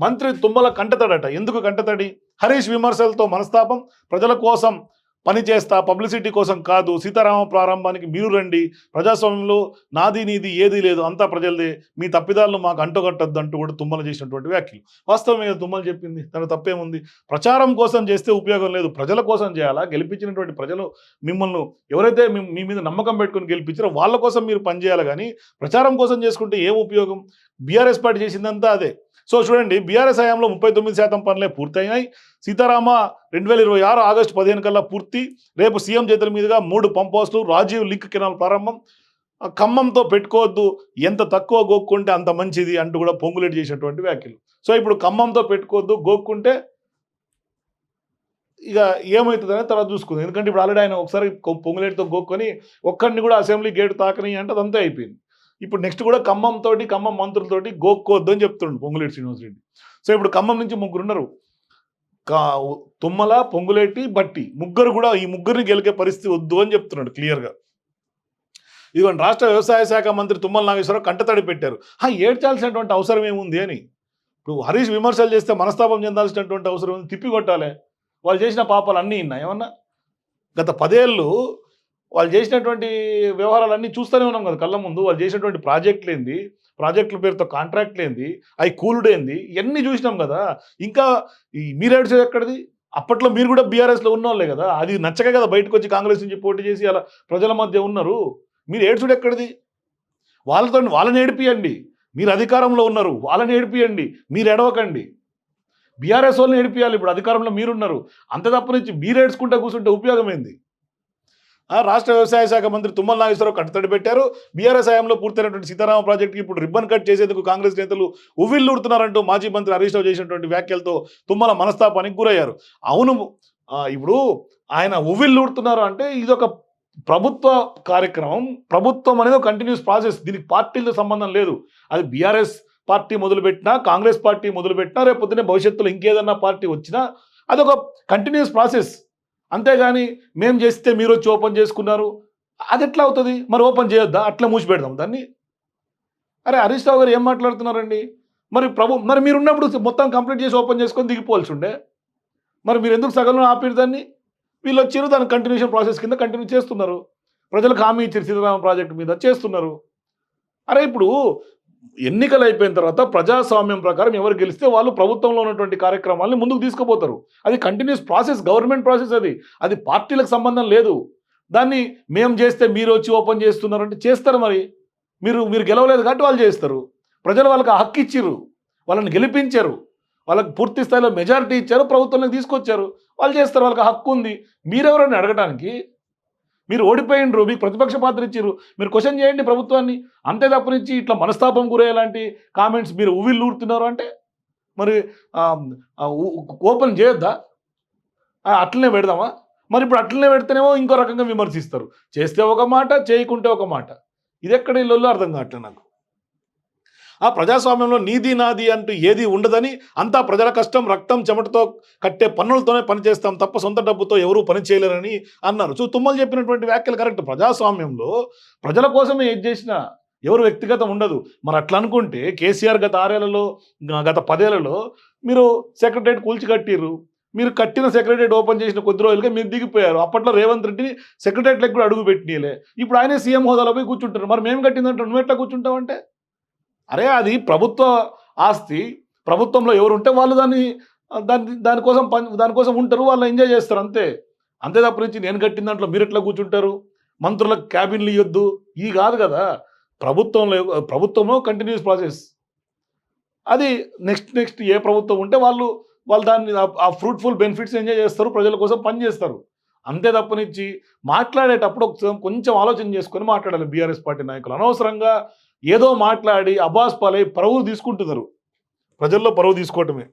మంత్రి తుమ్మల కంటతడట. ఎందుకు కంటతడి? హరీష్ విమర్శలతో మనస్తాపం. ప్రజల కోసం పని చేస్తా పబ్లిసిటీ కోసం కాదు. సీతారామ ప్రారంభానికి మీరు రండి. ప్రజాస్వామ్యంలో నాది నీది ఏది లేదు. అంతా ప్రజలదే. మీ తప్పిదాలను మాకు అంటగట్టద్దు అంటూ కూడా తుమ్మలు చేసినటువంటి వ్యాఖ్యలు. వాస్తవమే మీద తుమ్మలు చెప్పింది. తన తప్పేముంది? ప్రచారం కోసం చేస్తే ఉపయోగం లేదు. ప్రజల కోసం చేయాలా? గెలిపించినటువంటి ప్రజలు మిమ్మల్ని ఎవరైతే మీ మీద నమ్మకం పెట్టుకుని గెలిపించారో వాళ్ళ కోసం మీరు పనిచేయాలి కానీ ప్రచారం కోసం చేసుకుంటే ఏం ఉపయోగం? బీఆర్ఎస్ పార్టీ చేసిందంతా అదే. సో చూడండి బీఆర్ఎస్ హయాంలో ముప్పై తొమ్మిది శాతం పనులే పూర్తయినాయి. సీతారామ రెండు వేల ఇరవై ఆరు ఆగస్టు పదిహేను కల్లా పూర్తి. రేపు సీఎం చేతుల మీదుగా మూడు పంప్ హౌస్లు రాజీవ్ లింక్ కెనాల్ ప్రారంభం. ఆ ఖమ్మంతో పెట్టుకోవద్దు ఎంత తక్కువ గోక్కుంటే అంత మంచిది అంటూ కూడా పొంగులేటి చేసినటువంటి వ్యాఖ్యలు. సో ఇప్పుడు ఖమ్మంతో పెట్టుకోవద్దు గోక్కుంటే ఇక ఏమవుతుందని తర్వాత చూసుకుంది. ఎందుకంటే ఇప్పుడు ఆల్రెడీ ఆయన ఒకసారి పొంగులేటితో గోక్కొని ఒక్కడిని కూడా అసెంబ్లీ గేట్ తాకని అంటే అదంతా అయిపోయింది. ఇప్పుడు నెక్స్ట్ కూడా ఖమ్మం తోటి ఖమ్మం మంత్రులతోటి గోక్కోద్దు అని చెప్తుండు పొంగులేటి శ్రీనివాసరెడ్డి సో ఇప్పుడు ఖమ్మం నుంచి ముగ్గురు ఉన్నారు. కా తుమ్మల పొంగులేటి బట్టి ముగ్గురు కూడా ఈ ముగ్గురిని గెలికే పరిస్థితి వద్దు అని చెప్తున్నాడు క్లియర్గా ఇదిగోండి రాష్ట్ర వ్యవసాయ శాఖ మంత్రి తుమ్మల నాగేశ్వరరావు కంటతడి పెట్టారు. ఏడ్చాల్సినటువంటి అవసరం ఏముంది అని? ఇప్పుడు హరీష్ విమర్శలు చేస్తే మనస్తాపం చెందాల్సినటువంటి అవసరం ఉంది తిప్పి కొట్టాలి. వాళ్ళు చేసిన పాపాలు అన్నీ ఉన్నాయి ఏమన్నా? గత పదేళ్ళు వాళ్ళు చేసినటువంటి వ్యవహారాలన్నీ చూస్తూనే ఉన్నాం కదా కళ్ళ ముందు. వాళ్ళు చేసినటువంటి ప్రాజెక్టులు ఏంది? ప్రాజెక్టుల పేరుతో కాంట్రాక్ట్లు ఏంది? అవి కూలుడేంది ఇవన్నీ చూసినాం కదా. ఇంకా ఈ మీరేడ్చేది ఎక్కడిది? అప్పట్లో మీరు కూడా బీఆర్ఎస్లో ఉన్నోళ్ళే కదా. అది నచ్చక కదా బయటకు వచ్చి కాంగ్రెస్ నుంచి పోటీ చేసి అలా ప్రజల మధ్య ఉన్నారు. మీరు ఏడ్చుడు ఎక్కడిది? వాళ్ళతో వాళ్ళని ఏడిపియండి. మీరు అధికారంలో ఉన్నారు. వాళ్ళని ఏడిపియండి. మీరు ఎడవకండి బీఆర్ఎస్ వాళ్ళని ఏడిపియాలి. ఇప్పుడు అధికారంలో మీరున్నారు. అంత తప్ప నుంచి మీరు ఏడ్చుకుంటా కూర్చుంటే ఉపయోగం ఏంది? రాష్ట్ర వ్యవసాయ శాఖ మంత్రి తుమ్మల నాగేశ్వరరావు కట్టుతడి పెట్టారు. బీఆర్ఎస్ హయాంలో పూర్తయినటువంటి సీతారామ ప్రాజెక్టుకి ఇప్పుడు రిబ్బన్ కట్ చేసేందుకు కాంగ్రెస్ నేతలు ఉవ్విల్లూడుతున్నారంటూ మాజీ మంత్రి హరీష్ రావు చేసినటువంటి వ్యాఖ్యలతో తుమ్మల మనస్తాపానికి గురయ్యారు. అవును ఇప్పుడు ఆయన ఉవ్విల్లూడుతున్నారు అంటే ఇది ఒక ప్రభుత్వ కార్యక్రమం. ప్రభుత్వం అనేది ఒక కంటిన్యూస్ ప్రాసెస్ దీనికి పార్టీలతో సంబంధం లేదు. అది బీఆర్ఎస్ పార్టీ మొదలుపెట్టినా కాంగ్రెస్ పార్టీ మొదలుపెట్టినా రేపు పొద్దున్నే భవిష్యత్తులో ఇంకేదన్నా పార్టీ వచ్చినా అదొక కంటిన్యూస్ ప్రాసెస్ అంతేగాని మేము చేస్తే మీరు వచ్చి ఓపెన్ చేసుకున్నారు. అది ఎట్లా అవుతుంది? మరి ఓపెన్ చేయొద్దా? అట్లా మూసి పెడదాం దాన్ని. అరే హరీష్ రావు గారు ఏం మాట్లాడుతున్నారండి? మరి ప్రభు మరి మీరు ఉన్నప్పుడు మొత్తం కంప్లీట్ చేసి ఓపెన్ చేసుకొని దిగిపోవాల్సి ఉండే మరి మీరు ఎందుకు సగంలో ఆపిరు దాన్ని? వీళ్ళు వచ్చారు దాని కంటిన్యూషన్ ప్రాసెస్ కింద కంటిన్యూ చేస్తున్నారు. ప్రజలకు హామీ ఇచ్చారు సీతారామ ప్రాజెక్టు మీద చేస్తున్నారు. అరే ఇప్పుడు ఎన్నికలు అయిపోయిన తర్వాత ప్రజాస్వామ్యం ప్రకారం ఎవరు గెలిస్తే వాళ్ళు ప్రభుత్వంలో ఉన్నటువంటి కార్యక్రమాలని ముందుకు తీసుకుపోతారు. అది కంటిన్యూస్ ప్రాసెస్ గవర్నమెంట్ ప్రాసెస్ అది. అది పార్టీలకు సంబంధం లేదు. దాన్ని మేము చేస్తే మీరు వచ్చి ఓపెన్ చేస్తున్నారు అంటే చేస్తారు మరి. మీరు మీరు గెలవలేదు కాబట్టి వాళ్ళు చేస్తారు. ప్రజలు వాళ్ళకి ఆ హక్కు ఇచ్చిర్రు. వాళ్ళని గెలిపించారు. వాళ్ళకి పూర్తి స్థాయిలో మెజారిటీ ఇచ్చారు ప్రభుత్వంలోకి తీసుకొచ్చారు. వాళ్ళు చేస్తారు వాళ్ళకి హక్కు ఉంది. మీరెవరని అడగడానికి మీరు ఓడిపోయిండ్రు మీకు ప్రతిపక్ష పాత్ర ఇచ్చారు మీరు క్వశ్చన్ చేయండి ప్రభుత్వాన్ని. అంతే తప్పనిచ్చి ఇట్లా మనస్తాపం గురయ్యేలాంటి కామెంట్స్ మీరు ఉవ్విళ్ళు అంటే మరి ఓపెన్ చేయొద్దా? అట్లనే పెడదామా? మరి ఇప్పుడు అట్లనే పెడితేనేమో ఇంకో రకంగా విమర్శిస్తారు. చేస్తే ఒక మాట చేయకుంటే ఒక మాట. ఇది ఎక్కడ ఇల్లు అర్థం కావట్లేదు నాకు. ఆ ప్రజాస్వామ్యంలో నీది నాది అంటూ ఏది ఉండదని అంతా ప్రజల కష్టం రక్తం చెమటతో కట్టే పన్నులతోనే పనిచేస్తాం తప్ప సొంత డబ్బుతో ఎవరూ పని చేయలేరని అన్నారు. సో తుమ్మలు చెప్పినటువంటి వ్యాఖ్యలు కరెక్ట్. ప్రజాస్వామ్యంలో ప్రజల కోసమే ఏది చేసినా ఎవరు వ్యక్తిగతం ఉండదు. మరి అట్లా అనుకుంటే కేసీఆర్ గత ఆరేళ్ళలో గత పదేళ్ళలో మీరు సెక్రటరేట్ కూల్చి కట్టిర్రు. మీరు కట్టిన సెక్రటరేట్ ఓపెన్ చేసిన కొద్ది రోజులుగా మీరు దిగిపోయారు. అప్పట్లో రేవంత్ రెడ్డిని సెక్రటరేట్లకు కూడా అడుగు పెట్టినీలే. ఇప్పుడు ఆయనే సీఎం హోదాలో పోయి కూర్చుంటారు మరి మేము కట్టిందంటే నువ్వు ఎట్లా కూర్చుంటావంటే? అరే అది ప్రభుత్వ ఆస్తి ప్రభుత్వంలో ఎవరు ఉంటే వాళ్ళు దాన్ని దాని దానికోసం పని దానికోసం ఉంటారు వాళ్ళు ఎంజాయ్ చేస్తారు అంతే. అంతే తప్ప నుంచి నేను కట్టిన దాంట్లో మీరు ఎట్లా కూర్చుంటారు? మంత్రులకు క్యాబిన్లు ఇవ్వద్దు ఇది కాదు కదా. ప్రభుత్వంలో ప్రభుత్వంలో కంటిన్యూస్ ప్రాసెస్ అది నెక్స్ట్ నెక్స్ట్ ఏ ప్రభుత్వం ఉంటే వాళ్ళు వాళ్ళు దాన్ని ఆ- ఆ ఫ్రూట్ఫుల్ బెనిఫిట్స్ ఎంజాయ్ చేస్తారు ప్రజల కోసం పని చేస్తారు. అంతే తప్పనిచ్చి మాట్లాడేటప్పుడు కొంచెం ఆలోచన చేసుకొని మాట్లాడాలి బీఆర్ఎస్ పార్టీ నాయకులు. అనవసరంగా ఏదో మాట్లాడి అబాస్ పాలై పరువు తీసుకుంటున్నారు. ప్రజల్లో పరువు తీసుకోవటమే.